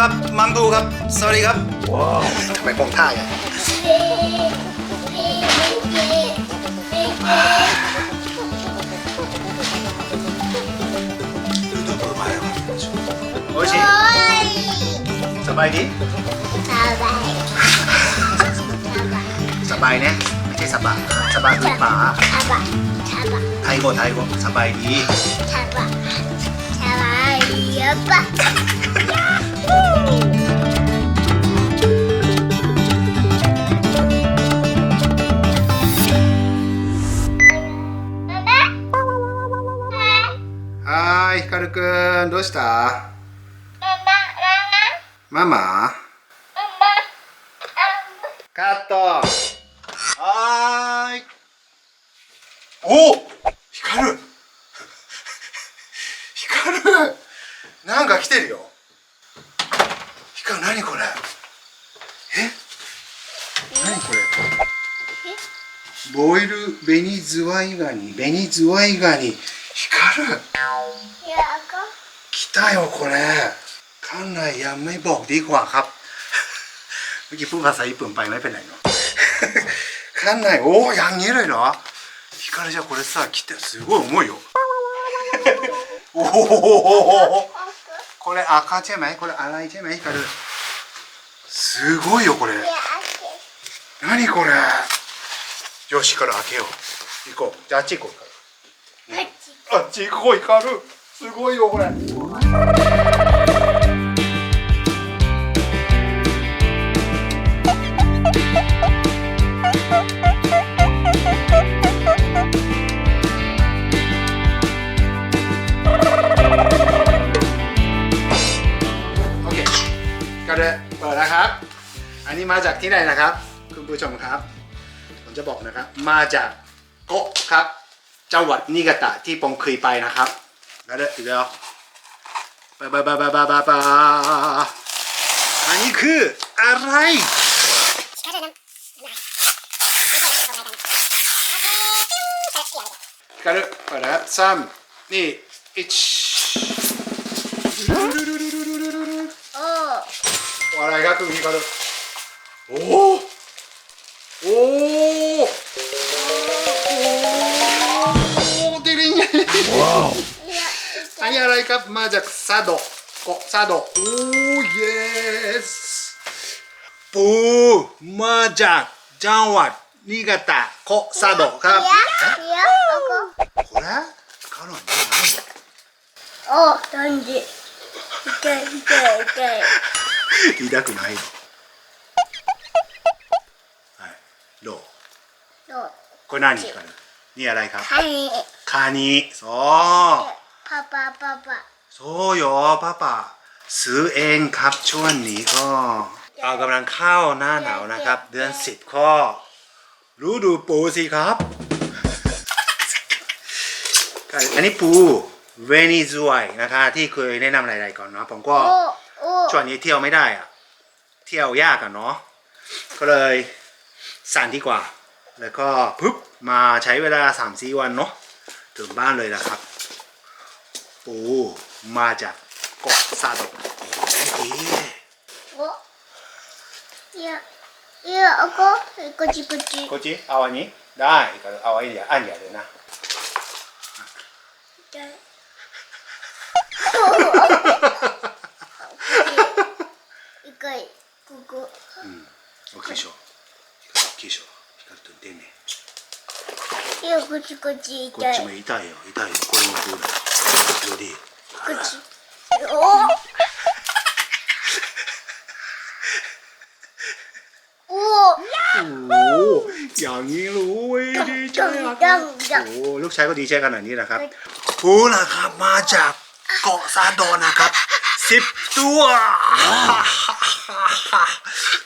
ครับมัมดูครับ สวัสดีครับทำไมมองท่าอย่างดูดูเปิดมาแล้วโอ้ยชิสบายดีสบายเนี่ยไม่ใช่สบายสบายคือหมาไทยโกไทยโกสบายดี はい、ひかるくん、どうした？ママ？カットはーい。おひかるひかるなんか来てるよ。ひかる、何これえ何これボイル紅ズワイガニ、紅ズワイガニ。ひかる来たよこれข้างในยังไม่บอกดีกว่าครับ เมื่อกี้พูดภาษาญี่ปุ่นไปไม่เป็นไรเนาะ ข้างในโอ้อย่างนี้เลยเหรอひかるじゃあこれさ来てすごい重いよおお これ赤チェマこれ荒いチェマイ光るすごいよこれ。何これ？よしから開けよう。行こう。じゃあっち行こう、ね、あっち行こう光るすごいよこれ。 ที่ไหนนะครับ คุณผู้ชมครับ ผมจะบอกนะครับ มาจากโกะครับ จังหวัดนิกาตะที่ผมเคยไปนะครับแล้วเดี๋ยวบาบาบาบาบาบาบาอันนี้คืออะไรกันเปิดนะครับซ้ำนี่อิชอะไรครับคุณพี่กันเลยโอ้โหโอ้โหโอ้โหดิ おおおおおデリンヤわおはい、アライカップマジャクサドコサドおおイエスブーマジャジャンワ新潟コサドカこれカロンお、ダンジ痛い痛い痛い痛くないのこれ何かなนี่อะไรครับคานิそうそうよパパซื้อเองครับช่วงนี้ก็เอากำลังเข้าหน้าหนาวนะครับ เดือนสิบข้อรู้ดูปูสิครับ อันนี้ปูเวนิซุเอลนะคะที่เคยแนะนำหลายๆก่อนเนาะผมก็ช่วงนี้เที่ยวไม่ได้อะเที่ยวยากอะเนาะก็เลยสั่นดีกว่า แล้วก็ปึ๊บมาใช้เวลา3ามสี่วันเนาะถึงบ้านเลยนะครับ ปูมาจากเกาะซาโดะเอ๊ะ こっちこっち โคจิเอาอันนี้ได้ก็เอาอันใหญ่อันใหญ่เลยนะ 痛いここ大きいでしょ大きいで しょ光と出ねいやこっちこっちこ痛いっちも痛いよ痛いよこれもプールよりこっちおおお โอ้อย่างนี้รู้เว้ยดีใจอะค ดั รับ งดัง โอ้ลูกชายก็ดีใจขนาดนี้นะครับปูนะครับมาจากเกาะซาโดนะครับสิบตัว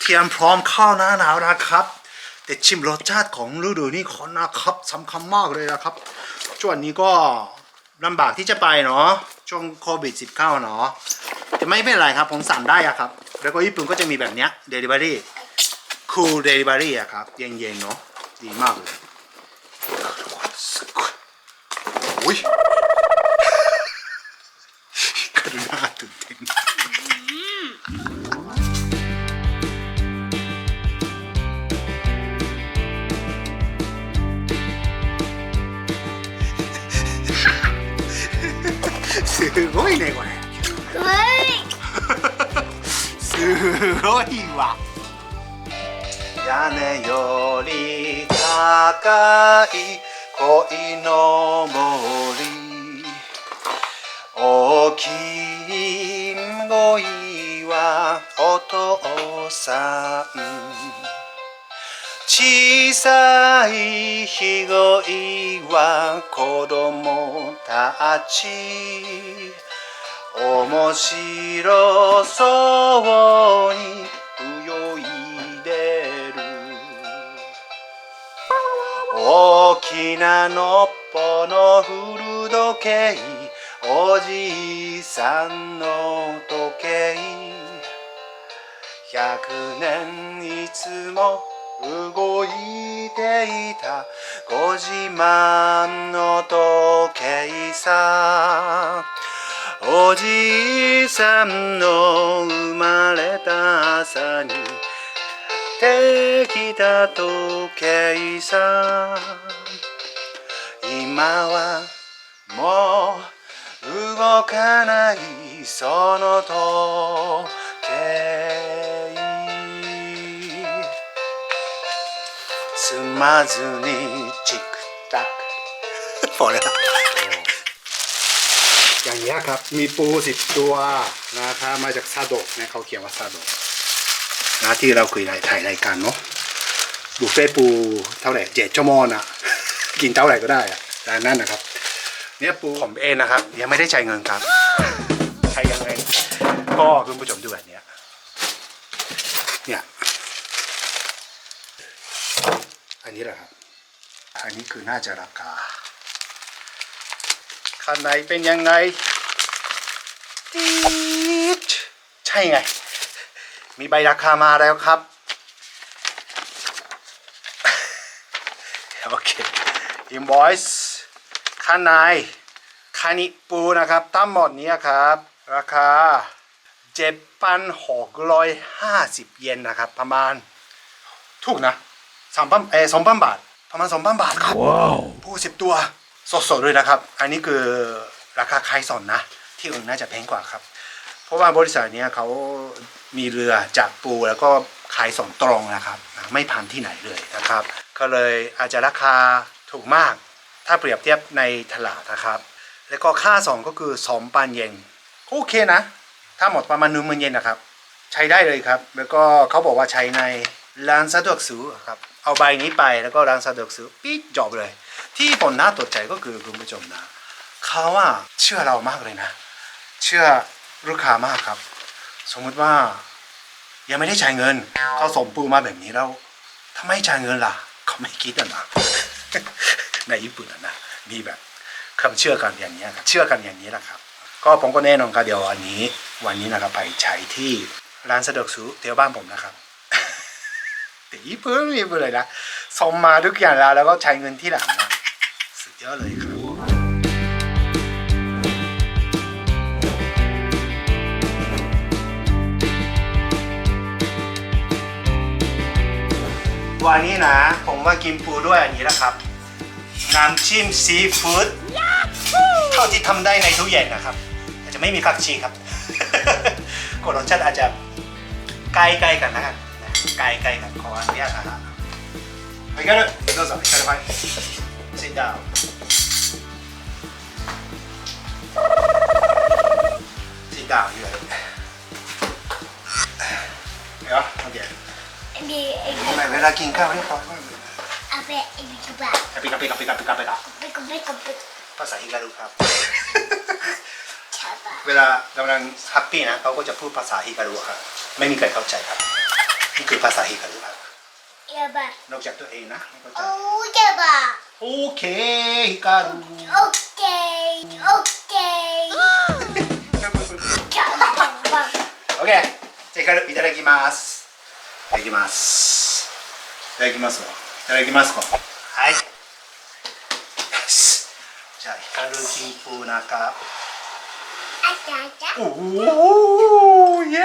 เตรียมพร้อมเข้าหน้าหนาวนะครับ แต่ชิมรสชาติของฤดูนี้ขอนะครับสำคัญมากเลยนะครับ ช่วงนี้ก็ลำบากที่จะไปเนาะช่วงโควิด19เนาะจะไม่เป็นไรครับผมสั่งได้อะครับ แล้วก็ญี่ปุ่นก็จะมีแบบเนี้ยเดลิเวอรี่คูลเดลิเวอรี่อะครับ เย็นๆเนาะดีมากเลยโอ้ย ごいわ屋根より高い恋の森。大きい恋はお父さん。小さいひごいは子供たち。面白そうに泳いでる。大きなのっぽの古時計。おじいさんの時計。100年いつも動いていた。ご自慢の時計さ。おじいさんの生まれた朝にできた時計さ今はもう動かないその時計。つまずにチクタク。これだ อย่างนี้ยครับ มีปูสิบตัวนะครับมาจากซาโดะนะเขาเขียนว่าซาโดะนะที่เราเคยถ่ายรายการเนาะบุฟเฟ่ต์ปูเท่าไหร่เจ็ดชั่วโมงอะกินเท่าไหร่ก็ได้อะแต่นั่นนะครับ เนี่ยปูผมเองนะครับ ยังไม่ได้จ่ายเงินครับใช้ยังไงก็คุณผู้ชมดูแบบเนี้ยเนี่ยอันนี้แหละครับ อันนี้คือน่าจะราคา ข้างในเป็นยังไงตีดใช่ไง มีใบราคามาแล้วครับ โอเค invoice ข้างในคานิปูนะครับทั้งหมดเนี้ครับ ราคา 7,650 เยนนะครับ ประมาณ ถูกนะสามพันเออสองพันบาท ประมาณสองพันบาทครับผู้สิบตัว สดๆเลยนะครับ อันนี้คือราคาขายส่งนะ ที่อื่นน่าจะแพงกว่าครับ เพราะว่าบริษัทนี้เขามีเรือจากปูแล้วก็ขายส่งตรงนะครับ ไม่พันที่ไหนเลยนะครับ ก็เลยอาจจะราคาถูกมาก ถ้าเปรียบเทียบในตลาดนะครับ แล้วก็ค่าส่งก็คือสองพันเยนก็โอเคนะ ถ้าหมดประมาณหนึ่งหมื่นเยนนะครับ ใช้ได้เลยครับ แล้วก็เขาบอกว่าใช้ในร้านสะดวกซื้อครับ เอาใบนี้ไปแล้วก็ร้านสะดวกซื้อปิดจบเลย ที่ผมน่าตกใจก็คือคุณผู้ชมนะเขาว่าเชื่อเรามากเลยนะ เชื่อลูกค้ามากครับ สมมุติว่า ยังไม่ได้จ่ายเงินเขาส่งปูมาแบบนี้แล้วทำไมจ่ายเงินล่ะเขาไม่คิดอะนะในญี่ปุ่นนะมีแบบความเชื่อกันอย่างนี้ครับเชื่อกันอย่างนี้แหละครับ ก็ผมก็แน่นอนครับเดี๋ยวอันนี้ วันนี้นะครับไปใช้ที่ร้านสะดวกซื้อแถวบ้านผมนะครับแต่ญี่ปุ่นญี่ปุ่นเลยนะส่งมาทุกอย่างแล้วแล้วก็ใช้เงินที่หลังนะ สุดยอดเลยครับ วันนี้นะ ผมว่ากินปูด้วยอันนี้นะครับ น้ำจิ้มซีฟู้ดเท่าที่ทำได้ในตู้เย็นนะครับอาจจะไม่มีผักชีครับ ก็รสชาติอาจจะใกล้ๆกันนะครับนะใกล้ๆกันขออนุญาตนะครับไปกันเลยどうぞいただきます Sit down. Sit down, you guys. Yeah, okay. ไอ้บีไอ้บีเวลากินข้าวเรียบร้อยมากเลยเอาไปไอ้บีกูบ้าปิกาปิกาปิกาปิกาปิกาไปกูไปกูไปภาษาฮิลารูครับเวลากำลังแฮปปี้นะเขาก็จะพูดภาษาฮิการุครับ ไม่มีใครเข้าใจครับ นี่คือภาษาฮิการุครับ เยอะบ้านอกจากตัวเองนะไม่เข้าใจ โอ้ยเยอะบ้า オーケー光るオッケーオッケーオッケーじゃ光るいただきますいただきますいただきますいただきますはいじゃあ光るキープ中おおイエー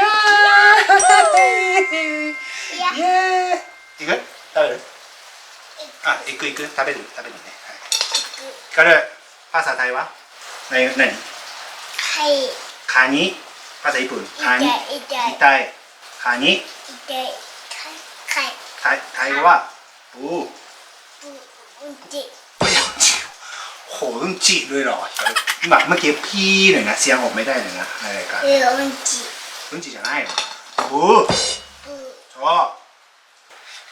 イイエーイいく食べるあ行く行く食べる食べるねはいヒカルภาษาไทยวะใน何 はい。 คานิภาษาญี่ปุ่นคานิ 痛い痛い อิไตคานิ 痛い。かい。 ไทยไทยว่าปู ぶうんち。 ไม่ยอมจิโหต้องจิด้วยเหรอ今เมื่อกี้พี่หน่อยนะเสียงออกไม่ได้เลยนะในรายการ えうんち。 ต้องจิจะได้เหรอปู ぶ。 ชอบ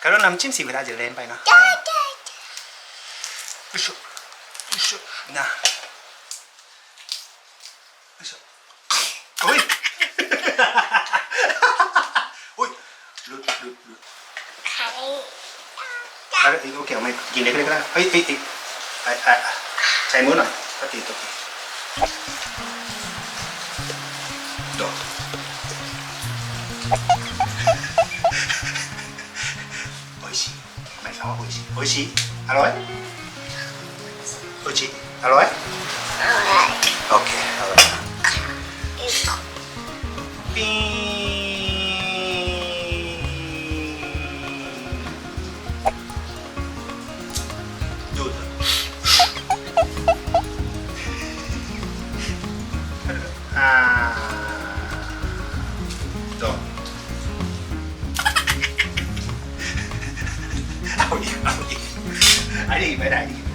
การน้ำจิ้มสีเวลาจะเล่นไปนะ 痛い痛 い よいしょよいしょなよいしょおいおいลุดลุดลุด はい。 เอาละโอเคเอาไม่กินเล็กๆก็ได้เฮ้ยเฮ้ยเฮ้ยไอ้ไอ้ใช้มือหน่อยก็ตีตัวทีโดดโอ้ยชิไม่คำว่าโอ้ยชิโอ้ยชิอร่อย กุชิอร่อย โอเคอร่อยปีดูดอ่ดอกเอาอีกเอาอีกอันนี้ไม่ได้อี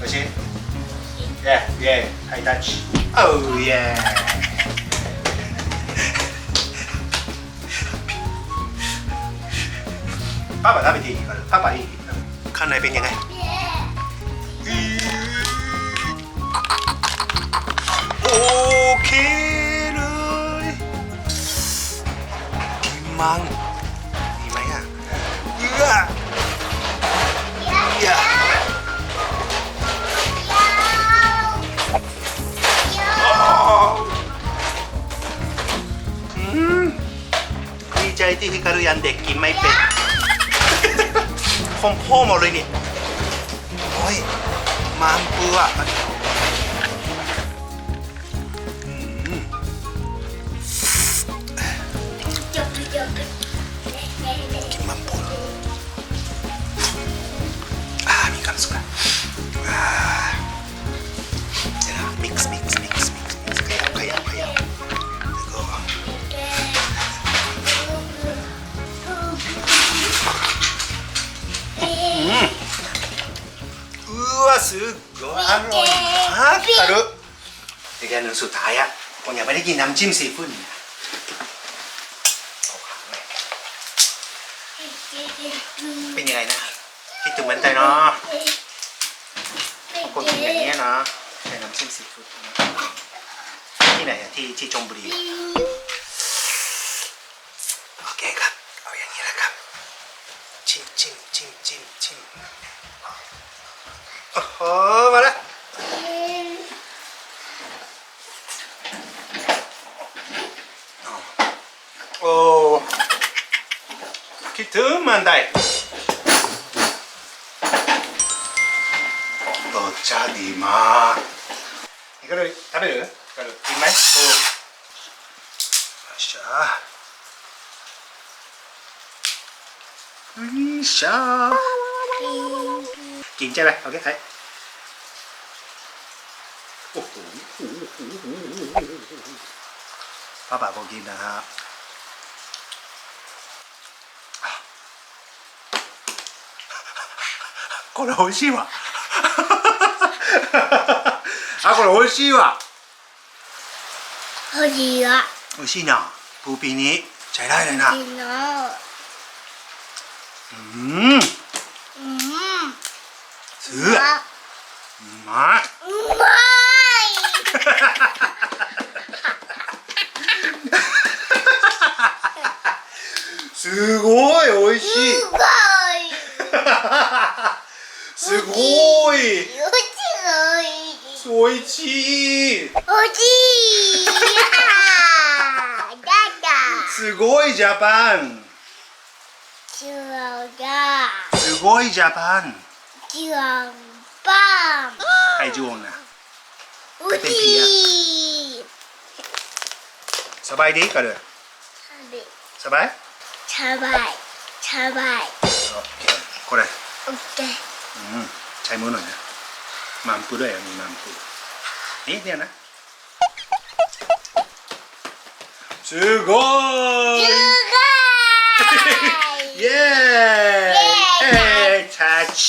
โอเคเย้เ yeah high touch oh yeah ป้าป๋าได้ไปทีก่นป้าป๋าอีกข้างในเป็นยังไงโอเคเลยมังมีไหมอะ ดีใจที่ฮิการุยันเด็กกินไม่เป็นคงพ่อหมดเลยนี่โอ้ยมามปื้ออื すっごいอร่อยมากคารุแต่แกหนึ่งสุดท้ายอะผมยังไม่ได้กินน้ำจิ้มซีฟู้ดนี่นะเอาขาหน่อยเป็นยังไงนะคิดถึงเหมือนใจเนาะคนกินอย่างนี้ยเนาะใช้น้ำจิ้มซีฟู้ดนะที่ไหนอะที่ที่ชลบุรีอะ โอ้โหมาแล้ว โอ้คิดถึงมันได้รสชาติดีมากนี่ก็เลย食べるก็เลยกินไหมโอ้よっしゃよいしょกินใช่ไหมโอเคはい ป้าป๋าบอกกินนะฮะ これ美味しいわあこれ美味しいわほじは。美味しいなプーピーにใช้ได้เลยนะ 昨日。 อืม うん。 ซื้อうまい うまい。 すごい美味しいすごい。すごいうち วยจี おじいやだだすごいジャパン違うだすごいジャパン 違うパン ใครจวงนะ おじい สบายดีกันเลย 食べ สบาย 茶ばい茶ばい โอเคこれ オッケー อืมใช้มือหน่อยนะมัมปูด้วยอ่ะมีมัมปูนี่เนี่ยนะすごいすごい เย้ เย้ เอ้ทัช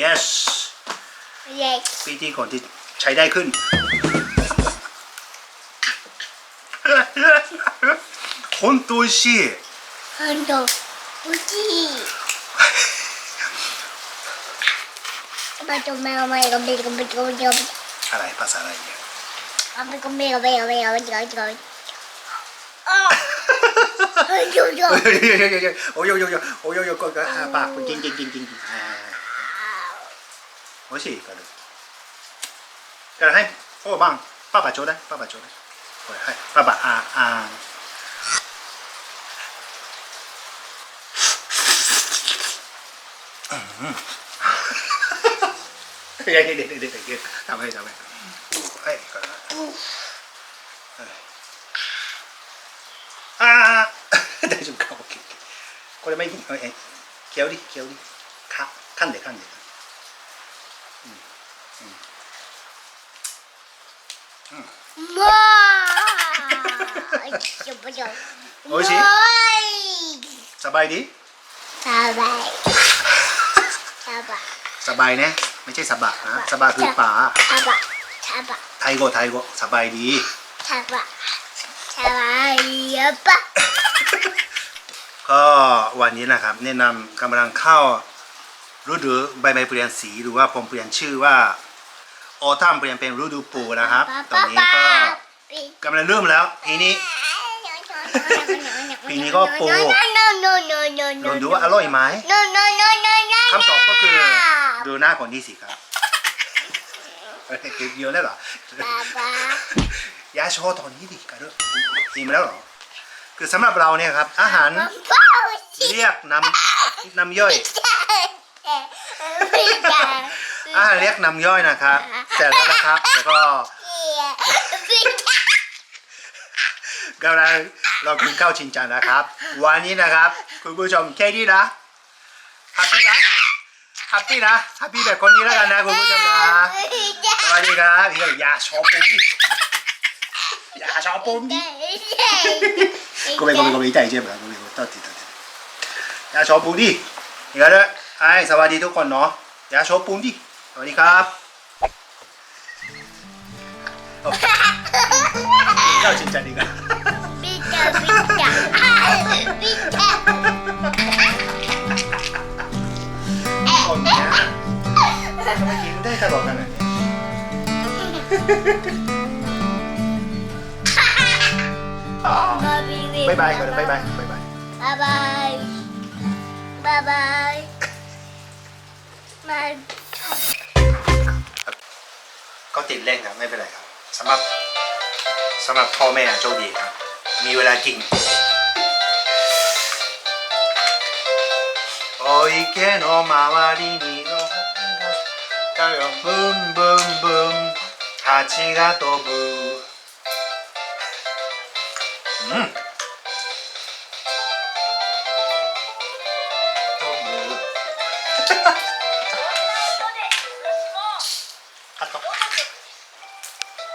yes イエイ ปีที่ก่อนที่ใช้ได้ขึ้น 本当美味しい ほんとおじいまとめがめがめがめがめがめが อะไรภาษาอะไรเนี่ย めがめがめがめがめがめがめああよよ โอ้ยโยโยโยโอ้ยโยโยก็ก็หาปากจริงจริงจริงจริงโอ้ยสิก็เลยก็ให้พ่อบ้างป้าป้าโจได้ป้าป้าโจได้โอ้ยให้ป้าป้าอาอา เดี๋ยวเดี๋ยวเดี๋ยวเดี๋ยวเดี๋ยวทำให้ทำให้ให้ก่อนนะอ่า大丈夫か OK これもいいえ毛織毛織か噛んで噛んでもうしょぼしょ美味しいもうสบายดี サバイ บะสบายเนะไม่ใช่สบะนะสบะคือป่าทบะทบะไทยก็ไทยก็สบายดีทบะทาบเยอะก็วันนี้นะครับ แนะนำกำลังเข้ารู้ดูใบไม้เปลี่ยนสีหรือว่าผมเปลี่ยนชื่อว่าโอทัมเปลี่ยนเป็นฤดูปูนะครับ ตอนนี้ก็กำลังเริ่มแล้วปีนี้ ปีนี้ก็ปู ลองดูว่าอร่อยไหม คำตอบก็คือ ดูหน้าคนที่สิครับเฮ้ยเยอะแล้วเหรอยาโชว์ตอนนี้ดิกันด้วยอิ่มแล้วเหรอ คือสำหรับเราเนี่ยครับ อาหารเรียกน้ำน้ำย่อย อาหารเรียกน้ำย่อยนะครับเสร็จแล้วนะครับแล้วก็กำลังเรากินข้าวชินจังนะครับ วันนี้นะครับ คุณผู้ชมแค่นี้นะฮัปปี้นะ ฮัปปี้นะฮัปปี้แบบคนนี้แล้วกันนะคุณผู้ชมนะสวัสดีครับพี่ก็ยาโชว์ปุ๊บยาโชว์ปุ๊บごめんごめんごめん痛いเจ็บแล้วごめんごめんตัดทีตัดทียาโชว์ปุ๊บดิอีกแล้วด้วยไอ้สวัสดีทุกคนเนาะยาโชว์ปุ๊บดิสวัสดีครับโอเคข้าวชินจังดีกว่า คนเ ทำไมยิ้มได้ตลอดขนาดนี้บายบายก่อนบายบายบายบายบายบายบายบายมาก็ติดเล่นครับไม่เป็นไรครับสำหรับสำหรับพ่อแม่โชคดีครับ มีเวลากินโอ้ยแค่นอมาว่าดีนี่ 떠요? 붐붐붐. 같이 가도 부.